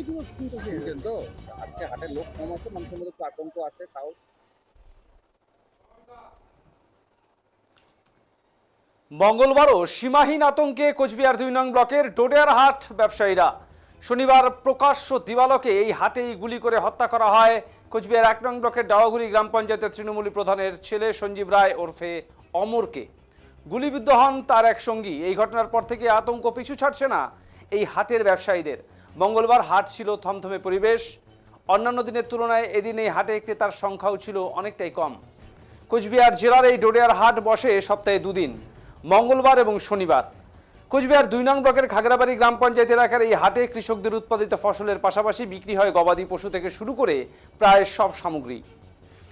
এগুলো শুনতেছি শুনছেন তো আজকে হাটের লোক কম আছে মানুষের মধ্যে একটু আতঙ্ক আছে তাও। মঙ্গলবারও সীমাহীন আতঙ্কে কোচবিহার দুই নং ব্লকের ডোডেয়ার হাট ব্যবসায়ীরা শনিবার প্রকাশ্য দিবালকে এই হাটেই গুলি করে হত্যা করা হয়। কোচবিহার এক নং ব্লকের ডাওয়াগুড়ি গ্রাম পঞ্চায়েতের তৃণমূলী প্রধানের ছেলে সঞ্জীব রায় ওরফে অমরকে। গুলিবিদ্ধ হন তার এক সঙ্গী। এই ঘটনার পর থেকে আতঙ্ক পিছু ছাড়ছে না এই হাটের ব্যবসায়ীদের। মঙ্গলবার হাট ছিল থমথমে পরিবেশ। অন্যান্য দিনের তুলনায় এদিন এই হাটে ক্রেতার সংখ্যাও ছিল অনেকটাই কম। কোচবিহার জেলার এই ডোডেয়ার হাট বসে সপ্তাহে দুদিন, মঙ্গলবার এবং শনিবার। কোচবিহার দুই নং ব্লকের খাগড়াবাড়ি গ্রাম পঞ্চায়েত এলাকার এই হাটে কৃষকদের উৎপাদিত ফসলের পাশাপাশি বিক্রি হয় গবাদি পশু থেকে শুরু করে প্রায় সব সামগ্রী।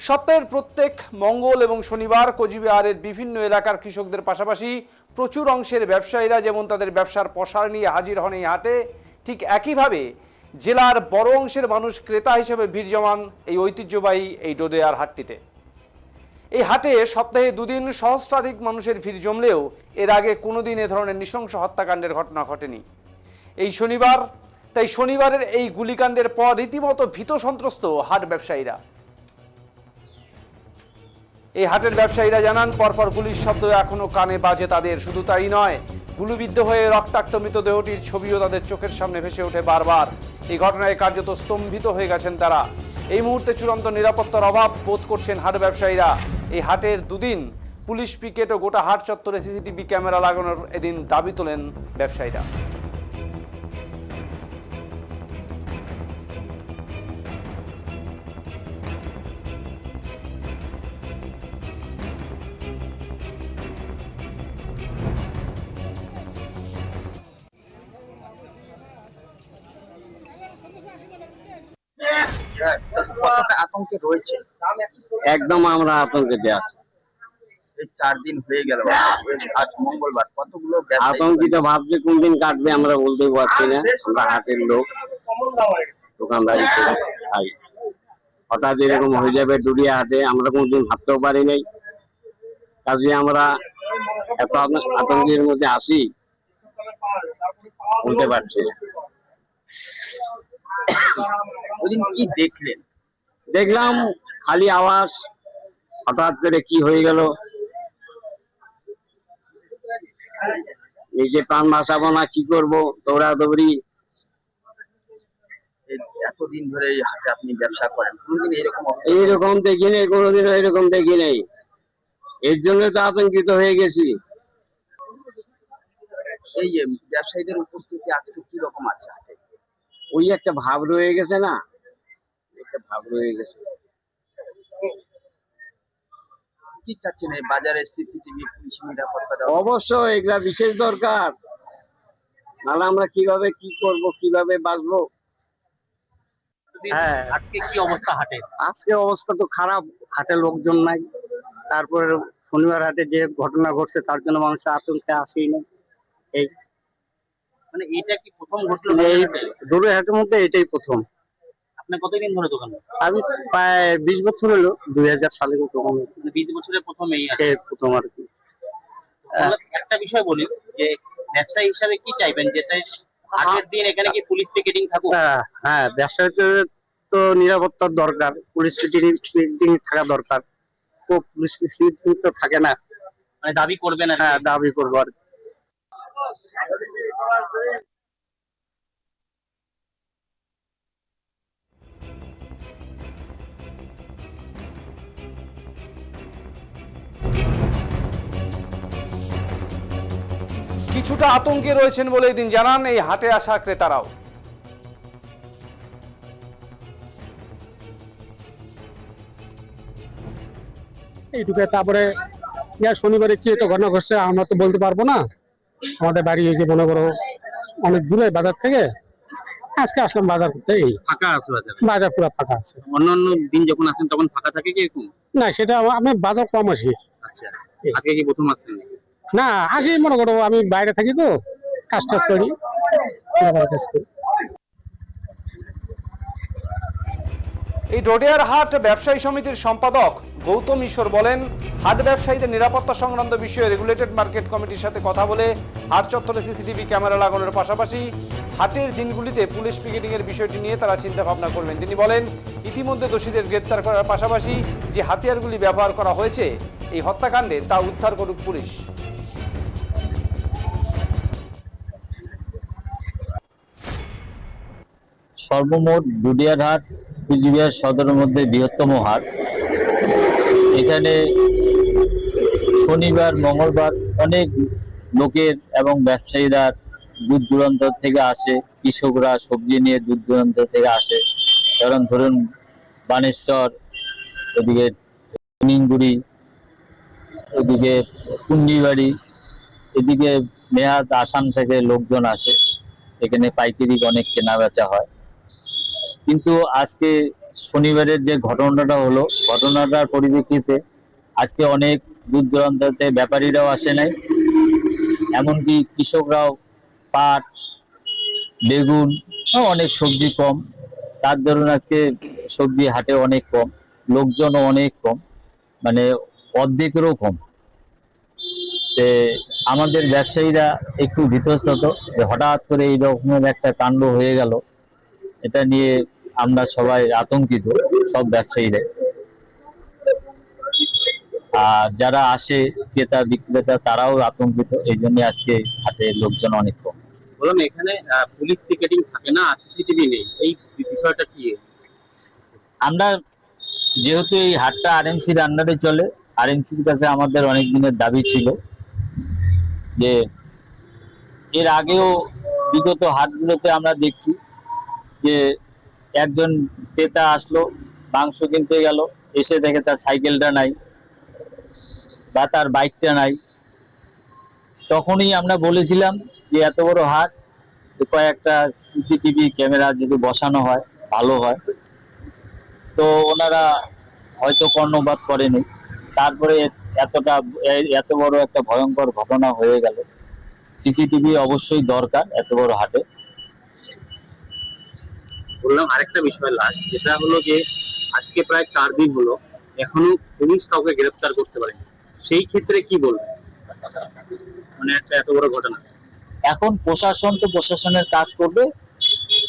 সপ্তাহের প্রত্যেক মঙ্গল এবং শনিবার কোচবিহারের বিভিন্ন এলাকার কৃষকদের পাশাপাশি প্রচুর অংশের ব্যবসায়ীরা যেমন তাদের ব্যবসার প্রসার নিয়ে হাজির হন এই হাটে ঠিক একইভাবে জেলার বড় অংশের মানুষ ক্রেতা হিসেবে ভিড় জমান এই ঐতিহ্যবাহী এই ডোডেয়ার হাটটিতে। এই হাটে সপ্তাহে দুদিন সহস্রাধিক মানুষের ভিড় জমলেও এর আগে কোনোদিন এ ধরনের নৃশংস হত্যাকাণ্ডের ঘটনা ঘটেনি। এই শনিবার, তাই শনিবারের এই গুলিকাণ্ডের পর রীতিমতো ভীত সন্ত্রস্ত হাট ব্যবসায়ীরা। এই হাটের ব্যবসায়ীরা জানান, পরপর গুলির শব্দ এখনও কানে বাজে, তাদের শুধু তাই নয় গুলিবিদ্ধ হয়ে রক্তাক্ত মৃতদেহটির ছবিও তাদের চোখের সামনে ভেসে ওঠে বারবার। এই ঘটনায় কার্যত স্তম্ভিত হয়ে গেছেন তারা। এই মুহূর্তে চূড়ান্ত নিরাপত্তার অভাব বোধ করছেন হাট ব্যবসায়ীরা। এই হাটের দুদিন পুলিশ পিকেট ও গোটা হাট চত্বরে সিসিটিভি ক্যামেরা লাগানোর এদিন দাবি তোলেন ব্যবসায়ীরা। কতটা আতঙ্কে রয়েছে একদম আমরা আতঙ্কে আছি চার দিন হয়ে গেল আজ মঙ্গলবার। কতগুলো আতঙ্কিত ভাবছে কোন দিন কাটবে আমরা বলতে পারছি না। আমরা হাটের লোক দোকানদারি খাই। হঠাৎ এরকম হয়ে যাবে ডুরিয়া হাটে আমরা কোনদিন ভাবতেও পারি নাই। কাজে আমরা এত আত- আতঙ্কের মধ্যে আসি বলতে পারছি না। ওইদিন কি দেখলেন? দেখলাম খালি আওয়াজ হঠাৎ করে কি হয়ে গেল। নিজে প্রাণ বাঁচাবো না কি করব? দৌড়াদৌড়ি। এই এতদিন ধরে এই আপনি ব্যবসা করেন কোনদিন এরকম এইরকম দেখি নেই এরকম দেখি নেই। এর জন্য তো আতঙ্কিত হয়ে গেছি। এই যে ব্যবসায়ীদের উপস্থিতি আজকে কি রকম আছে ওই একটা ভাব রয়ে গেছে না। একটা ভাব রয়ে গেছে। কি চাচ্ছেন এই বাজারে সিসিটিভি পুলিশ নিরাপত্তা দেওয়া অবশ্যই এগুলা বিশেষ দরকার। নাহলে আমরা কীভাবে কি করব কীভাবে বাঁচবো? হ্যাঁ। আজকে কি অবস্থা হাটে? আজকে অবস্থা তো খারাপ। হাটে লোকজন নাই। তারপরে শনিবার হাটে যে ঘটনা ঘটছে তার জন্য মানুষের আতঙ্কে আসেই না এই মানে এটা কি প্রথম ঘটলো এই দূরে হাটের মধ্যে এটাই প্রথম। আপনি কতদিন ধরে দোকান আমি প্রায় বিশ বছর হলো দুই হাজার সালে মানে বিশ বছরের প্রথম এই আছে প্রথম আর কি। একটা বিষয় বলি যে ব্যবসায়ী হিসাবে কি চাইবেন? যে আগের দিন এখানে কি পুলিশ পিকেটিং থাকুক? হ্যাঁ, হ্যাঁ ব্যবসায়ীদের তো নিরাপত্তার দরকার পুলিশ থাকা দরকার। তো পুলিশ তো থাকে না। মানে দাবি করবেন আর কি। হ্যাঁ দাবি করব আর কিছুটা আতঙ্কে রয়েছেন বলে এদিন জানান এই হাটে আসা ক্রেতারাও। এইটুকু তারপরে ইয়ার শনিবারে কি একটা ঘটনা ঘটছে আমরা তো বলতে পারব না। আমাদের বাড়ি এই যে মনে করো অনেক দূরে বাজার থেকে আজকে আসলাম বাজার করতে এই ফাঁকা আছে বাজারে? বাজার পুরো ফাঁকা আছে। অন্যান্য দিন যখন আসেন তখন ফাঁকা থাকে কি এরকম? না সেটা আমি বাজার কম আসি। আচ্ছা আজকে কি প্রথম আসছেন না, আসি, মনে করো, আমি বাইরে থাকি তো, কাজ টাজ করি এই ডোডিয়ার হাট ব্যবসায়ী সমিতির সম্পাদক গৌতম ঈশ্বর বলেন, হাট ব্যবসায়ীদের নিরাপত্তা সংক্রান্ত বিষয়ে রেগুলেটেড মার্কেট কমিটির সাথে কথা বলে হাট চত্বরে সিসিটিভি ক্যামেরা লাগানোর পাশাপাশি হাটের দিনগুলিতে পুলিশ পিকেটিং এর বিষয়টি নিয়ে তারা চিন্তা ভাবনা করবেন তিনি বলেন, ইতিমধ্যে দোষীদের গ্রেপ্তার করার পাশাপাশি যে হাতিয়ারগুলি ব্যবহার করা হয়েছে, এই হত্যাকাণ্ডে তা উদ্ধার করুক পুলিশ। সর্বমোট দুডিয়ারহাট কুচবিহার সদরের মধ্যে বৃহত্তম হাট এখানে শনিবার, মঙ্গলবার অনেক লোকের এবং ব্যবসায়ীরা দূর দূরান্ত থেকে আসে, কৃষকরা সবজি নিয়ে দূর দূরান্ত থেকে আসে। কারণ ধরুন, বানেশ্বর ওদিকে নিনগুড়ি ওদিকে কুন্ডিবাড়ি এদিকে মেয়াদ আসাম থেকে লোকজন আসে। এখানে পাইকারি অনেক কেনা বেচা হয়। কিন্তু আজকে শনিবারের যে ঘটনাটা হলো, ঘটনাটার পরিপ্রেক্ষিতে আজকে অনেক দূর দূরান্ততে ব্যাপারীরাও আসে নাই। এমনকি কৃষকরাও পাট, বেগুন অনেক সবজি কম। তার দরুন আজকে সবজি হাটে অনেক কম, লোকজনও অনেক কম মানে অর্ধেকেরও কম। তে আমাদের ব্যবসায়ীরা একটু বিতস্তত যে হঠাৎ করে এই রকমের একটা কাণ্ড হয়ে গেল। এটা নিয়ে আমরা সবাই আতঙ্কিত সব ব্যবসায়ীরা। আর যারা আসে ক্রেতা বিক্রেতা তারাও আতঙ্কিত। এই জন্য আজকে হাটে লোকজন অনেক কম। বললাম এখানে পুলিশ টিকেটিং থাকে না সিসিটিভি নেই। এই বিষয়টা কি? আমরা যেহেতু এই হাটটা আরএমসির আন্ডারে চলে আরএমসির কাছে আমাদের অনেক দিনের দাবি ছিল যে এর আগেও বিগত হাটগুলোতে আমরা দেখছি যে একজন ক্রেতা আসলো, মাংস কিনতে গেল, এসে দেখে তার সাইকেলটা নাই বা তার বাইকটা নাই। তখনই আমরা বলেছিলাম যে এত বড় হাট কয়েকটা সিসিটিভি ক্যামেরা যদি বসানো হয়, ভালো হয়। তো ওনারা হয়তো কর্ণপাত করেনি। তারপরে এতটা, এত বড় একটা ভয়ঙ্কর ঘটনা হয়ে গেল। সিসিটিভি অবশ্যই দরকার এত বড় হাটে। বললাম আরেকটা বিষয় লাস্ট যেটা হলো যে আজকে প্রায় চার দিন হলো, এখনও পুলিশ কাউকে গ্রেফতার করতে পারেনি। সেই ক্ষেত্রে কি বলবেন? মানে একটা এত বড় ঘটনা। এখন প্রশাসন তো প্রশাসনের কাজ করবে।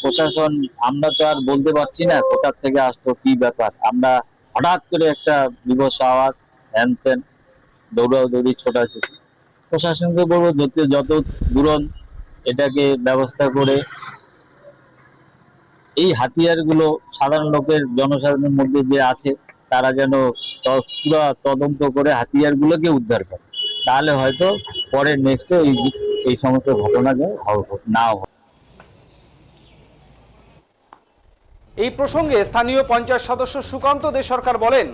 প্রশাসন, আমরা তো আর বলতে পারছি না কোথার থেকে আসতো কি ব্যাপার। আমরা হঠাৎ করে একটা বিবস আওয়াজ হ্যান ত্যান, দৌড়াদৌড়ি, ছোটাছুটি। প্রশাসনকে বলব, যত যত দূরন্ত এটাকে ব্যবস্থা করে এই হাতিয়ারগুলো সাধারণ লোকের জনসাধারণের মধ্যে যে আছে, তারা যেন পুরো তদন্ত করে হাতিয়ারগুলোকে উদ্ধার করে। তাহলে হয়তো পরের নেক্সটে এই এই সমস্ত ঘটনা যেন না এই প্রসঙ্গে স্থানীয় পঞ্চায়েত সদস্য সুকান্ত দে সরকার বলেন,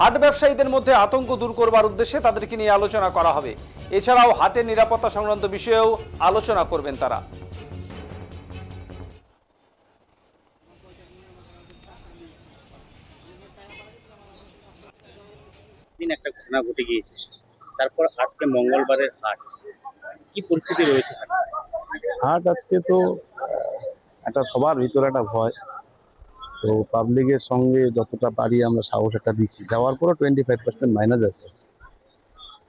হাট ব্যবসায়ীদের মধ্যে আতঙ্ক দূর করবার উদ্দেশ্যে তাদেরকে নিয়ে আলোচনা করা হবে। এছাড়াও হাটের নিরাপত্তা সংক্রান্ত বিষয়েও আলোচনা করবেন তারা। ঘটনা ঘটে গিয়েছে। তারপর আজকে মঙ্গলবারের হাট, কি পরিস্থিতি রয়েছে হাট? আজকে তো একটা সবার ভিতরে একটা ভয়। তো পাবলিকের সঙ্গে যতটা পারি আমরা সাহস একটা দিচ্ছি। দেওয়ার পরও টোয়েন্টি ফাইভ পার্সেন্ট মাইনাস আছে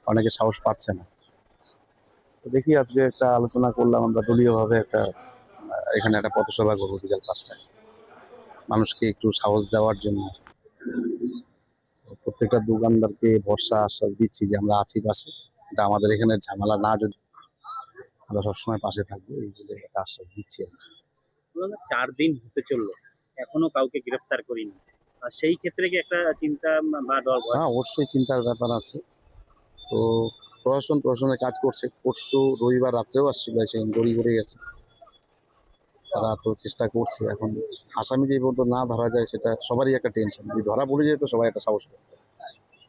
অনেকে সাহস পাচ্ছে না। তো দেখি আজকে একটা আলোচনা করলাম আমরা দলীয়ভাবে একটা, এখানে একটা পথসভা করব বিকাল পাঁচটায়। মানুষকে একটু সাহস দেওয়ার জন্য। প্রত্যেকটা দোকানদারকে ভরসা আশ্বাস দিচ্ছি যে আমরা আছি পাশে। এটা আমাদের এখানে ঝামেলা না যদি আমরা সবসময় পাশে থাকব এই বলে একটা আশ্বাস দিচ্ছি চার দিন হতে চলল এখনও কাউকে গ্রেফতার করিনি। আর সেই ক্ষেত্রে কি একটা চিন্তা বা ডর হ্যাঁ অবশ্যই চিন্তার ব্যাপার আছে। তো প্রশাসন প্রশাসনের কাজ করছে। পরশু রবিবার রাত্রেও আসছিল এসে দড়ি করে গেছে। তারা তো চেষ্টা করছে। এখন আসামি যে পর্যন্ত না ধরা যায় সেটা সবারই একটা টেনশন যদি ধরা পড়ে যায় তো সবাই একটা সাহস পাবে।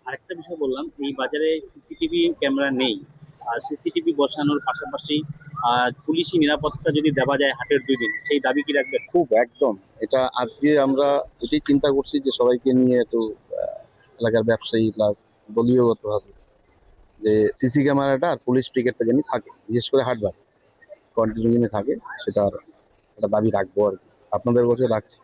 আরেকটা বিষয় বললাম, এই বাজারে সিসিটিভি ক্যামেরা নেই। আর সিসিটিভি বসানোর পাশাপাশি আর পুলিশি নিরাপত্তা যদি দেওয়া যায় হাটের দুই দিন, সেই দাবি কি রাখবে খুব একদম। এটা আজকে আমরা এটাই চিন্তা করছি যে সবাইকে নিয়ে একটু এলাকার ব্যবসায়ী প্লাস দলীয়গতভাবে যে সিসি ক্যামেরাটা আর পুলিশ ব্রিগেডটা যেন থাকে, বিশেষ করে হাটবার কন্টিনিউ যেন থাকে, সেটা একটা দাবি রাখব আর কি। আপনাদের কাছে রাখছি।